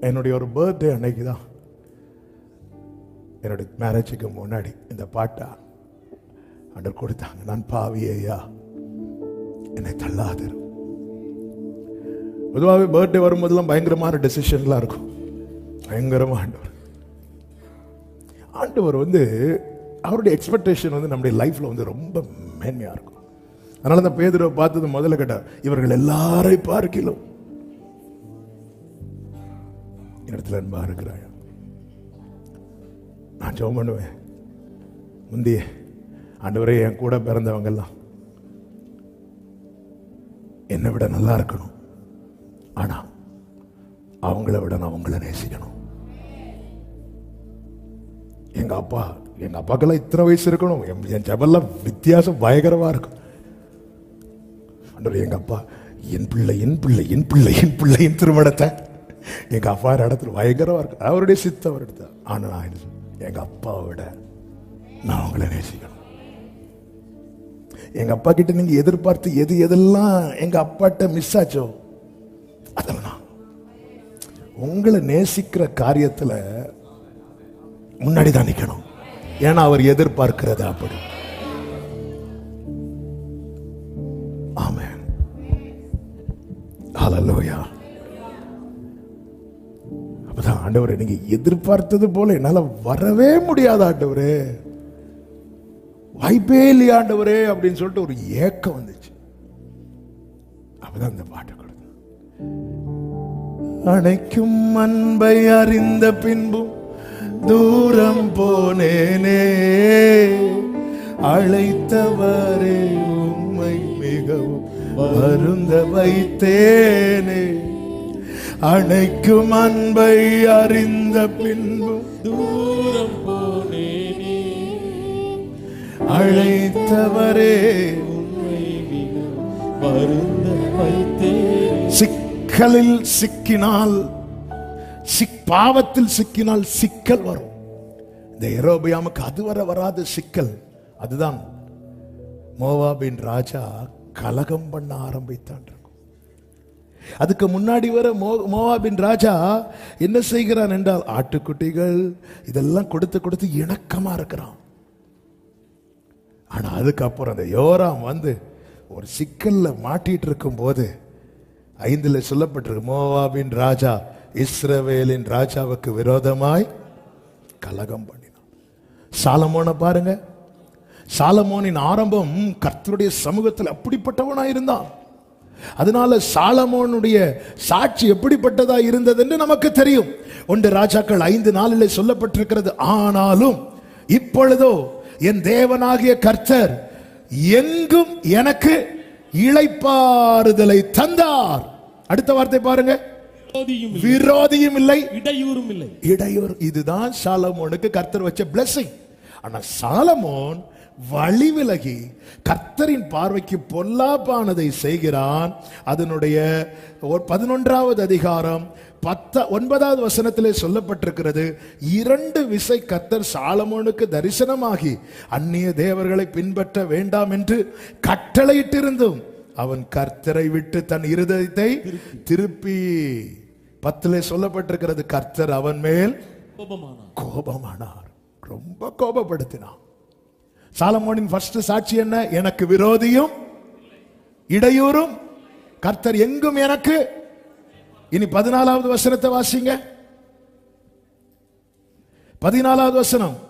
என்னுடைய ஒரு பர்த்டே அன்னைக்கு தான் என்னுடைய மேரேஜுக்கு முன்னாடி இந்த பாட்டா அண்டர் கொடுத்தாங்க. நான் பாவியையா என்னை தள்ளாதிரு. பொதுவாகவே பர்த்டே வரும்போதெல்லாம் பயங்கரமான டெசிஷன்லாம் இருக்கும். பயங்கரமாக ஆண்டவர். ஆண்டவர் வந்து அவருடைய எக்ஸ்பெக்டேஷன் வந்து நம்முடைய லைஃப்பில் வந்து ரொம்ப மேன்மையாக இருக்கும். அதனால தான் பேதுருவை பார்த்தது முதல்ல கேட்டார் இவர்கள் எல்லாரை பார்க்கிலும் இடத்துல அன்பாக இருக்கிறாயா? நான் ஜெபம் பண்ணுவேன். முந்தி ஆண்டவரே என் கூட பிறந்தவங்க எல்லாம் என்னை விட நல்லா இருக்கணும். ஆனால் அவங்கள விட நான் அவங்கள நேசிக்கணும். எங்க அப்பா எங்க அப்பாக்கெல்லாம் இத்தனை வயசு இருக்கணும். என் என் ஜபெல்லாம் வித்தியாசம் பயங்கரமா இருக்கும். அன்றவர் எங்க அப்பா என் பிள்ளை என் பிள்ளை என் பிள்ளை என் பிள்ளை என் திருமணத்தை எங்க அப்பா இடத்துல பயங்கரமாக இருக்கு அவருடைய சித்தம் எடுத்தார் ஆனா நான் என்ன எங்க அப்பாவை விட நான் உங்களை நேசிக்கணும். எங்க அப்பா கிட்ட நீங்க எதிர்பார்த்து எது எதெல்லாம் எங்க அப்பாட்ட மிஸ் ஆச்சோ அதெல்லாம் உங்களை நேசிக்கிற காரியத்துல முன்னாடி தான் நிக்கணும். ஏன்னா அவர் எதிர்பார்க்கிறது அப்படி. ஆண்டவரே நீங்க எதிர்பார்த்தது போல என்னால வரவே முடியாது ஆண்டவரே. வாய்ப்பே இல்லையா ஆண்டவரே அப்படின்னு சொல்லிட்டு ஒரு ஏக்கம் வந்துச்சு. அப்பதான் இந்த பாட்டை கொடுத்தேன். அணைக்கும் அன்பை அறிந்த பின்பும் தூரம் போனேனே. அழைத்தவரே உம்மை மிகவும் வருந்த வைத்தேனே. அணைக்கும் அன்பை அறிந்த பின்பும் தூரம் போனேனே அழைத்தவரே உண்மை மிகவும் வருந்த சிக்கலில் சிக்கினால் சிக் பாவத்தில் சிக்கினால் சிக்கல் வரும். இந்த எரோபியாமுக்கு அதுவரை வராத சிக்கல் அதுதான். மோவாபின் ராஜா கலகம் பண்ண ஆரம்பித்தான் அதுக்கு முன்னாடி வர மோ மோவாபின் ராஜா என்ன செய்கிறான் என்றால் ஆட்டுக்குட்டிகள் இதெல்லாம் கொடுத்து கொடுத்து இணக்கமா இருக்கிறான். ஆனா அதுக்கப்புறம் அந்த யோராம் வந்து ஒரு சிக்கல்ல மாட்டிட்டு இருக்கும் போது ஐந்துல சொல்லப்பட்டிருக்கு மோவாபின் ராஜா இஸ்ரவேலின் ராஜாவுக்கு விரோதமாய் கலகம் பண்ணினான். சாலமோனை பாருங்க. சாலமோனின் ஆரம்பம் கர்த்தருடைய சமூகத்தில் அப்படிப்பட்டவனாக இருந்தான் அதனால சாலமோனுடைய சாட்சி எப்படிப்பட்டதா இருந்தது என்று நமக்கு தெரியும். ஒன்று ராஜாக்கள் ஐந்து நாளில் சொல்லப்பட்டிருக்கிறது. ஆனாலும் இப்பொழுதோ என் தேவனாகிய கர்த்தர் எங்கும் எனக்கு இளைப்பாறுதலை தந்தார். அடுத்த வார்த்தை பாருங்க. விரோதியும் இல்லை, இடையூறும் இல்லை. இடையூறு. இதுதான் சாலமோனுக்கு கர்த்தர் வச்ச blessing. ஆனா சாலமோன் வழி விலகி கர்த்தரின் பார்வைக்கு பொல்லாப்பானதை செய்கிறான். அதனுடைய பதினொன்றாவது அதிகாரம் பத்த ஒன்பதாவது வசனத்திலே சொல்லப்பட்டிருக்கிறது. இரண்டு விசை கர்த்தர் சாலமோனுக்கு தரிசனமாகி அந்நிய தேவர்களை பின்பற்ற வேண்டாம் என்று கட்டளையிட்டிருந்தும் அவன் கர்த்தரை விட்டு தன் இருதயத்தை திருப்பி. பத்திலே சொல்லப்பட்டிருக்கிறது கர்த்தர் அவன் மேல் கோபமானார். கோபமானார். ரொம்ப கோபப்படுத்தினான். சாலமோனின் ஃபர்ஸ்ட் சாட்சி என்ன? எனக்கு விரோதியும் இடையூறும் கர்த்தர் எங்கும் எனக்கு. இனி பதினாலாவது வசனத்தை வாசிங்க. பதினாலாவது வசனம்.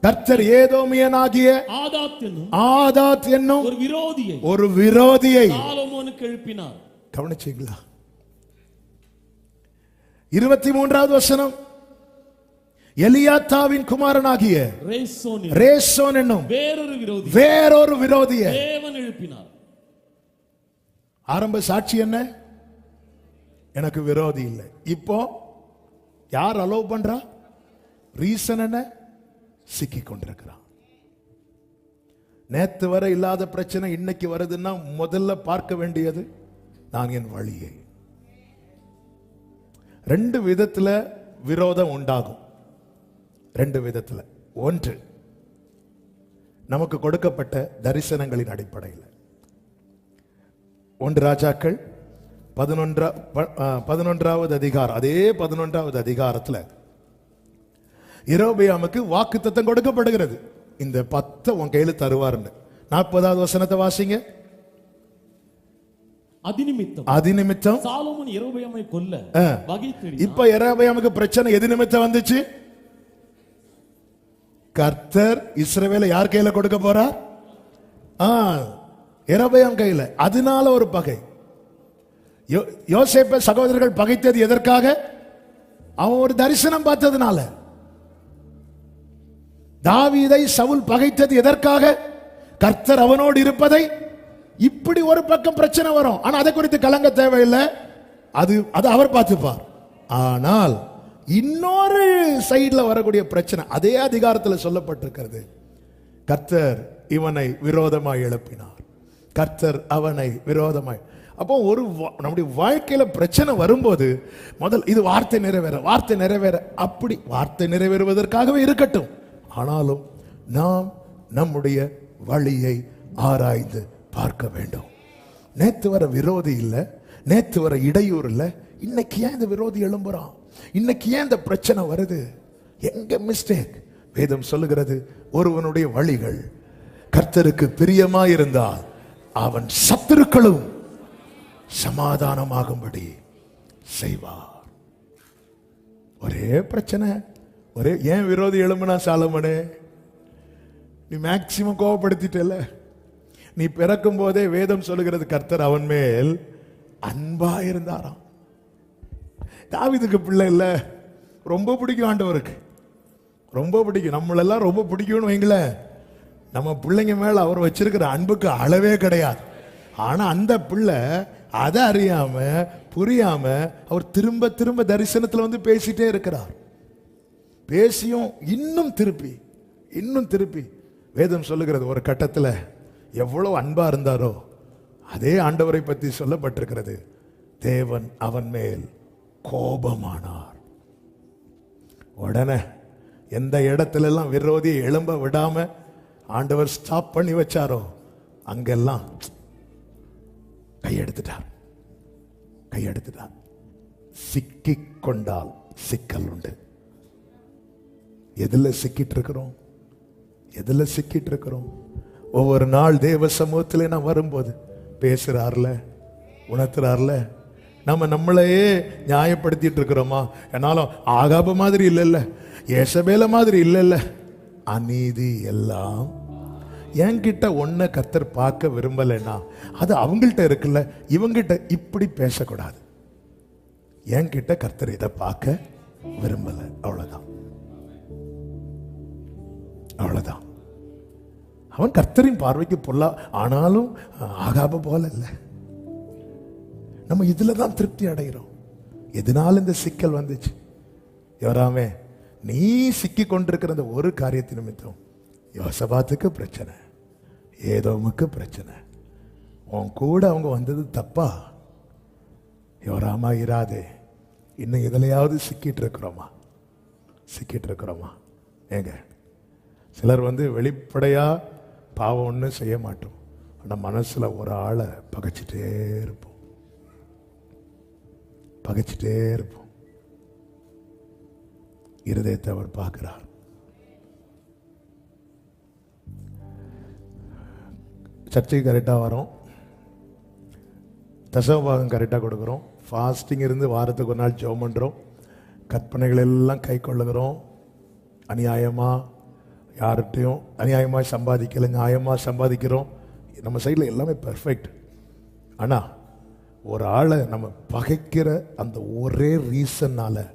கர்த்தர் ஏதோமியனாகிய ஆதாத் என்னும் ஆதாத் என்னும் ஒரு விரோதியை ஒரு விரோதியை சாலமோனுக்கு எழுப்பினார். கவனிச்சீங்களா? இருபத்தி மூன்றாவது வசனம். எலியாத்தாவின் குமாரனாகிய ரேசோன் என்னும் வேறொரு விரோதி வேறொரு விரோதிய தேவன் எழுப்பினார். ஆரம்ப சாட்சி என்ன? எனக்கு விரோதி இல்லை. இப்போ யார் அலோவ் பண்றா? ரீசன் என்ன? சிக்கி கொண்டிருக்கிறான். நேத்து வரை இல்லாத பிரச்சனை இன்னைக்கு வருதுன்னா முதல்ல பார்க்க வேண்டியது நான் என் வழியை. ரெண்டு விதத்துல விரோதம் உண்டாகும். ரெண்டு விதத்துல. ஒன்று நமக்கு கொடுக்கப்பட்ட தரிசனங்களின் அடிப்படையில். ஒன்று ராஜாக்கள் பதினொன்றா பதினொன்றாவது அதிகாரம் அதே பதினொன்றாவது அதிகாரத்துல எரோபியாமுக்கு வாக்கு தத்தம் கொடுக்கப்படுகிறது. இந்த பத்தை உன் கையில தருவாருன்னு. நாற்பதாவது வசனத்தை வாசிங்க. அதிநிமித்தம் அதிநிமித்தம் சாலோமன் எரோபயாமை கொல்ல. வகை இப்ப எரோபியாமுக்கு பிரச்சனை எது நிமித்தம் வந்துச்சு? கர்த்தர் இஸ்ரவேலை யார் கையில கொடுக்க போறார்? ஆ இரபயம் கையில. அதனால ஒரு பகை. யோ- சகோதரர்கள் பகைத்தது எதற்காக? அவன் ஒரு தரிசனம் பார்த்ததுனால. தாவீதை சவுல் பகைத்தது எதற்காக? கர்த்தர் அவனோடு இருப்பதை. இப்படி ஒரு பக்கம் பிரச்சனை வரும். ஆனா அதை குறித்து கலங்க தேவையில்லை. அது அது அவர் பார்த்துப்பார். ஆனால் இன்னொரு சைடில் வரக்கூடிய பிரச்சனை அதே அதிகாரத்தில் சொல்லப்பட்டிருக்கிறது. கர்த்தர் இவனை விரோதமாய் எழுப்பினார். கர்த்தர் அவனை விரோதமாய். அப்போ ஒரு வா- நம்முடைய வாழ்க்கையில் பிரச்சனை வரும்போது முதல் இது வார்த்தை நிறைவேற வார்த்தை நிறைவேற. அப்படி வார்த்தை நிறைவேறுவதற்காகவே இருக்கட்டும். ஆனாலும் நாம் நம்முடைய வழியை ஆராய்ந்து பார்க்க வேண்டும். நேற்று வர விரோதி இல்லை நேற்று வர இடையூறு இல்லை இன்னைக்கு ஏன் இந்த விரோதி எழும்புறான்? இன்னைக்கு ஏன் இந்த பிரச்சனை வருது? எங்க மிஸ்டேக் வேதம் சொல்லுகிறது ஒருவனுடைய வழிகள் கர்த்தருக்கு பிரியமாயிருந்தால் அவன் சத்துருக்களும் சமாதானமாகும்படி செய்வார். ஒரே பிரச்சனை ஒரே ஏன் விரோதி எழும்புனா சாலமனே? நீ மேக்சிமம் கோவப்படுத்திட்டல நீ பிறக்கும் போதே வேதம் சொல்லுகிறது கர்த்தர் அவன் மேல் அன்பா இருந்தாராம் தாவிதுக்கு பிள்ளை இல்லை. ரொம்ப பிடிக்கும் ஆண்டவருக்கு. ரொம்ப பிடிக்கும். நம்மளெல்லாம் ரொம்ப பிடிக்கும்னு வைங்களேன். நம்ம பிள்ளைங்க மேலே அவர் வச்சிருக்கிற அன்புக்கு அளவே கிடையாது. ஆனால் அந்த பிள்ளை அதை அறியாம புரியாமல் அவர் திரும்ப திரும்ப தரிசனத்தில் வந்து பேசிட்டே இருக்கிறார். பேசியும் இன்னும் திருப்பி இன்னும் திருப்பி. வேதம் சொல்லுகிறது ஒரு கட்டத்தில் எவ்வளோ அன்பாக இருந்தாரோ அதே ஆண்டவரை பற்றி சொல்லப்பட்டிருக்கிறது. தேவன் அவன் மேல். கோபமானார். உடனே எந்த இடத்துல எல்லாம் விரோதியை எழும்ப விடாம ஆண்டவர் ஸ்டாப் பண்ணி வச்சாரோ அங்கெல்லாம் கையெடுத்துட்டார். கையெடுத்துட்டார். சிக்கி கொண்டால் சிக்கல் உண்டு. எதுல சிக்கிட்டு இருக்கிறோம்? எதுல சிக்கிட்டு இருக்கிறோம்? ஒவ்வொரு நாள் தேவ சமூகத்திலே நான் வரும்போது பேசுறார்ல உணர்த்துறார்ல நம்ம நம்மளையே நியாயப்படுத்திட்டு இருக்கிறோமா? என்னாலும் ஆகாப மாதிரி இல்லைல்ல ஏசபேல மாதிரி இல்லைல்ல. அநீதி எல்லாம் என்கிட்ட ஒன்றை கத்தர் பார்க்க விரும்பலைன்னா அது அவங்கள்ட்ட இருக்குல்ல இவங்கிட்ட இப்படி பேசக்கூடாது. என்கிட்ட கர்த்தர் இதை பார்க்க விரும்பலை. அவ்வளோதான் அவ்வளோதான் அவன் கர்த்தரின் பார்வைக்கு பொல்லா ஆனாலும் ஆகாப போல இல்லை. நம்ம இதில் தான் திருப்தி அடைகிறோம் எதனால இந்த சிக்கல் வந்துச்சு? எவராமே நீ சிக்கி கொண்டிருக்கிற அந்த ஒரு காரியத்தை நிமித்தம் யோசபாத்துக்கு பிரச்சனை ஏதோமுக்கு பிரச்சனை. உன் கூட அவங்க வந்தது தப்பா? யோராமா இராதே இன்னும் எதுலையாவது சிக்கிட்டு இருக்கிறோமா? சிக்கிட்டு இருக்கிறோமா? ஏங்க சிலர் வந்து வெளிப்படையா பாவம் ஒன்றும் செய்ய மாட்டோம். ஆனால் மனசுல ஒரு ஆளை பகைச்சிட்டே இருப்போம். பகைச்சிட்டே இருப்போம். இருதயத்தை அவர் பார்க்கிறார் சர்ச்சைக்கு கரெக்டாக வரோம். தசவபாகம் கரெக்டாக கொடுக்குறோம். ஃபாஸ்டிங் இருந்து வாரத்துக்கு ஒரு நாள் ஜோம் பண்ணுறோம் கற்பனைகள் எல்லாம் கை கொள்ளுகிறோம். அநியாயமாக யார்கிட்டையும் அநியாயமாக சம்பாதிக்கலை நியாயமாக சம்பாதிக்கிறோம். நம்ம சைடில் எல்லாமே பெர்ஃபெக்ட் ஆனால் ஒரு ஆளை நம்ம பகைக்கிற அந்த ஒரே ரீசன்னால்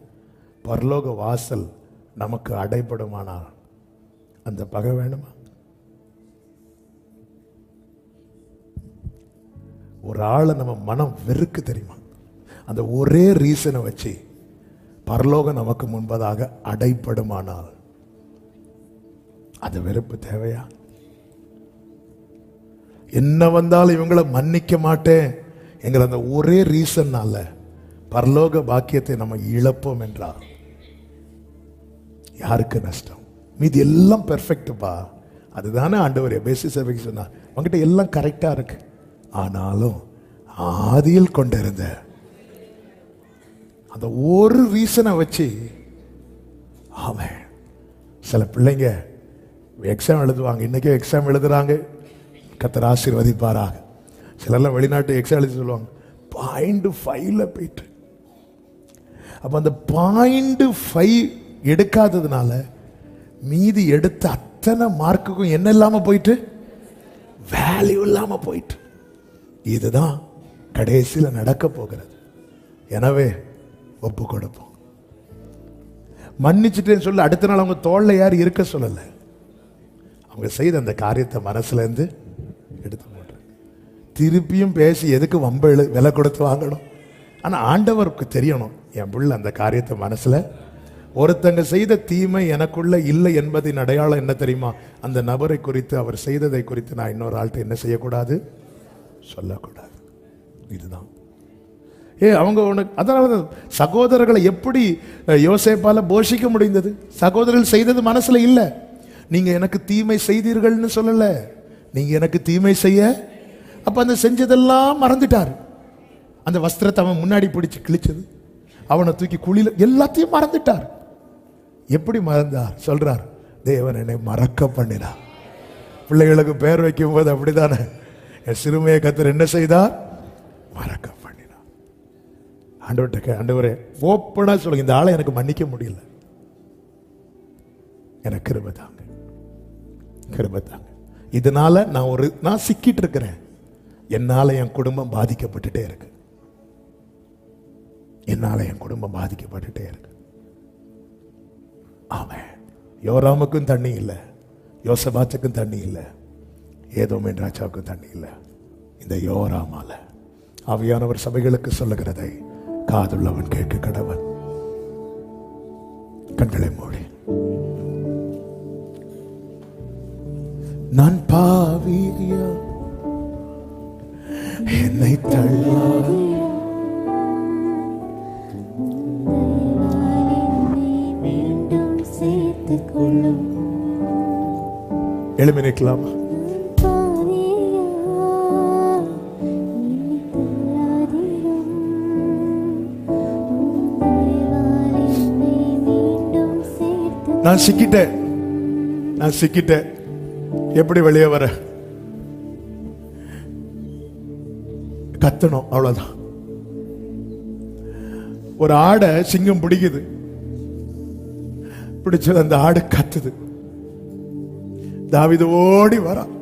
பரலோக வாசல் நமக்கு அடைபடுமானால் அந்த பகை வேணுமா? ஒரு ஆளை நம்ம மனம் வெறுக்கு தெரியுமா? அந்த ஒரே ரீசனை வச்சு பரலோகம் நமக்கு முன்பதாக அடைப்படுமானால் அது வெறுப்பு தேவையா? என்ன வந்தாலும் இவங்களை மன்னிக்க மாட்டேன். எங்கள் அந்த ஒரே ரீசன்னால பரலோக பாக்கியத்தை நம்ம இழப்போம் என்றார். யாருக்கு நஷ்டம்? மீதி எல்லாம் பெர்ஃபெக்ட்ப்பா அதுதானே ஆண்டவர் பேசி சேவைக்கு சொன்னார். உங்ககிட்ட எல்லாம் கரெக்டா இருக்கு. ஆனாலும் ஆதியில் கொண்டிருந்த அந்த ஒரு ரீசனை வச்சு அவன் சில பிள்ளைங்க எக்ஸாம் எழுதுவாங்க. இன்னைக்கே எக்ஸாம் எழுதுறாங்க. கத்தர் ஆசீர்வதிப்பாராக. சிலர்லாம் வெளிநாட்டு எக்ஸாலிஸ் சொல்லுவாங்க பாயிண்ட் ஃபைவ்ல போயிட்டு. அப்போ அந்த பாயிண்ட் ஃபைவ் எடுக்காததுனால மீதி எடுத்த அத்தனை மார்க்குக்கும் என்ன இல்லாமல் போயிட்டு வேல்யூ இல்லாமல் போயிட்டு. இதுதான் கடைசியில் நடக்க போகிறது. எனவே ஒப்பு கொடுப்போம். மன்னிச்சுட்டேன்னு சொல்லி அடுத்த நாள் அவங்க தோளில் யார் இருக்க சொல்லலை. அவங்க செய்த அந்த காரியத்தை மனசுலேருந்து எடுத்து திருப்பியும் பேசி எதுக்கு வம்ப விலை கொடுத்து வாங்கணும்? ஆனால் ஆண்டவருக்கு தெரியணும். என் பிள்ளை அந்த காரியத்தை மனசில் ஒருத்தங்க செய்த தீமை எனக்குள்ள இல்லை என்பதின் அடையாளம் என்ன தெரியுமா? அந்த நபரை குறித்து அவர் செய்ததை குறித்து நான் இன்னொரு ஆள்கிட்ட என்ன செய்யக்கூடாது? சொல்லக்கூடாது. இதுதான். ஏ அவங்க உனக்கு அதனால சகோதரர்களை எப்படி யோசிப்பால் போஷிக்க முடிந்தது? சகோதரர்கள் செய்தது மனசில் இல்லை. நீங்கள் எனக்கு தீமை செய்தீர்கள்னு சொல்லலை. நீங்கள் எனக்கு தீமை செய்ய அப்போ அந்த செஞ்சதெல்லாம் மறந்துட்டார். அந்த வஸ்திரத்தை அவன் முன்னாடி பிடிச்சி கிழிச்சது. அவனை தூக்கி குழியில் எல்லாத்தையும் மறந்துட்டார். எப்படி மறந்தார்? சொல்கிறார் தேவன் என்னை மறக்க பண்ணினார். பிள்ளைகளுக்கு பேர் வைக்கும் போது அப்படிதானே. என் சிறுமையை கத்தர் என்ன செய்தார்? மறக்க பண்ணினார். ஆண்டவர்கிட்ட ஆண்டவரே ஓப்பனாக சொல்லுங்க இந்த ஆளை எனக்கு மன்னிக்க முடியல. எனக்கு கிருப தாங்க. கிருப தாங்க. இதனால நான் ஒரு நான் சிக்கிட்டு இருக்கிறேன். என்னால என் குடும்பம் பாதிக்கப்பட்டுட்டே இருக்கு. என்னால என் குடும்பம் பாதிக்கப்பட்டுட்டே இருக்கு. ஆமாம் யோராமுக்கும் தண்ணி இல்லை. யோசபாத்துக்கும் தண்ணி இல்லை. ஏதோ ராஜாவுக்கும் தண்ணி இல்லை. இந்த யோராமால. அவையானவர் சபைகளுக்கு சொல்லுகிறதை காதுள்ளவன் கேட்க கடவன். கண்களை மூடி. நான் பாவியா என்னை தள்ளாது மீண்டும் நிற்கலாமா? நான் சிக்கிட்டேன். நான் சிக்கிட்டேன். எப்படி வெளியே வர? கத்தணும் அவ்வளவுதான். ஒரு ஆடை சிங்கம் பிடிக்குது. பிடிச்சது அந்த ஆடு கத்துது. தாவிது ஓடி வரான்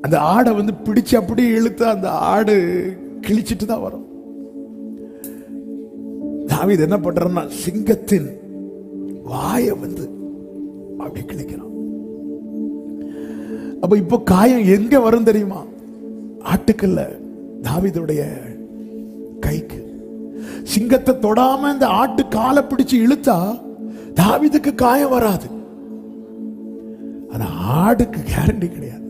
அந்த ஆடை வந்து பிடிச்சு அப்படியே இழுத்து அந்த ஆடு கிழிச்சிட்டு தான் வரும். தாவிது என்ன பண்றான்னா சிங்கத்தின் வாயை வந்து அப்படி கிழிக்கிறான். அப்ப இப்போ காயம் எங்க வரும் தெரியுமா? ஆட்டுக்கல்ல தாவிதோடைய கைக்கு. சிங்கத்தை தொடாம இந்த ஆட்டு காலை பிடிச்சு இழுத்தா தாவிதுக்கு காயம் வராது. ஆனா ஆடுக்கு கேரண்டி கிடையாது.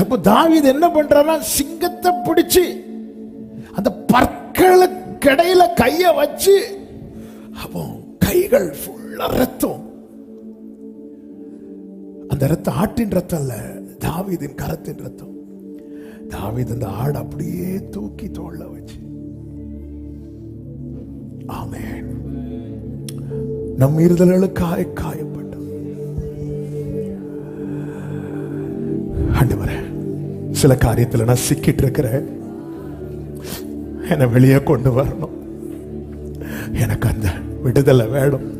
அப்ப தாவீது என்ன பண்றான்னா சிங்கத்தை பிடிச்சு அந்த பற்களுக்கிடையில கைய வச்சு அப்போ கைகள் ஃபுல்லா ரத்தம். அந்த ரத்தம் ஆட்டின் ரத்தம் அல்ல தாவிதின் கரத்தின் ரத்தம். தாவீது அந்த ஆடு அப்படியே தூக்கி தோல்ல வச்சு. ஆமென். நம் இருதல்களுக்காய் காயப்பட்டோம் ஆண்டவரே சில காரியத்தில் நான் சிக்கிட்டு இருக்கிறேன் என்னை வெளியே கொண்டு வரணும். எனக்கு அந்த விடுதலை வேணும்.